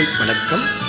காலை வணக்கம்.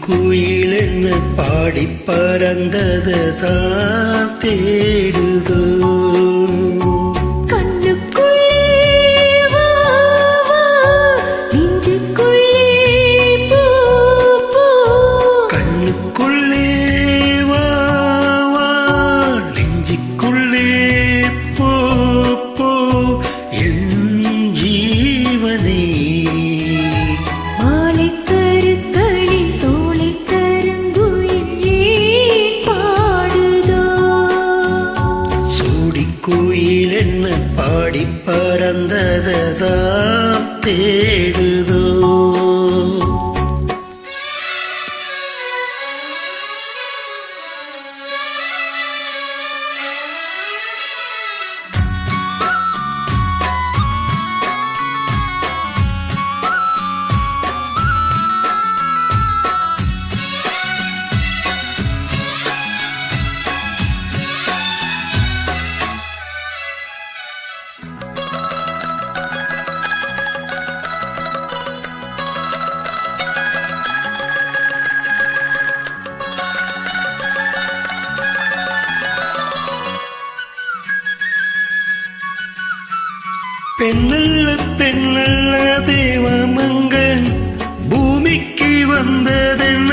குயில் என்ன பாடி பறந்தது தான் தேடுதோ தேடுதோ தென்னல்ல தென்னல்ல தேவமங்கள் பூமிக்கு வந்ததென்ன?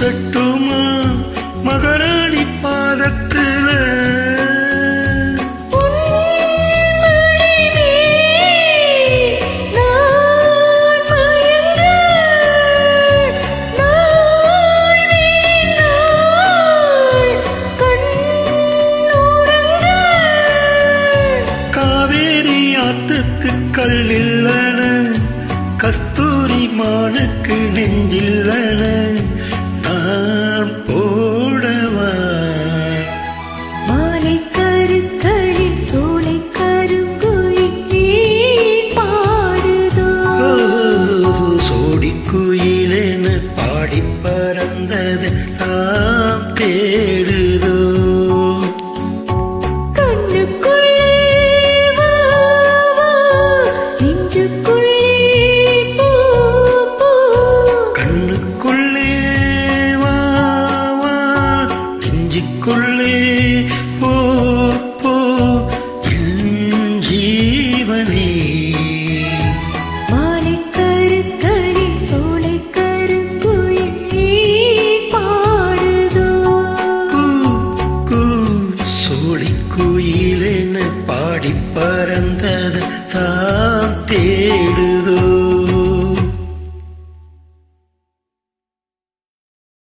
பூசட்டுமா மகாராணி பாதத்துல? காவேரி ஆத்துக்கு கல்லில்லன கஸ்தூரி மானுக்கு நெஞ்சில்லன. குயிலென பாடி பறந்தது தான் தேடும்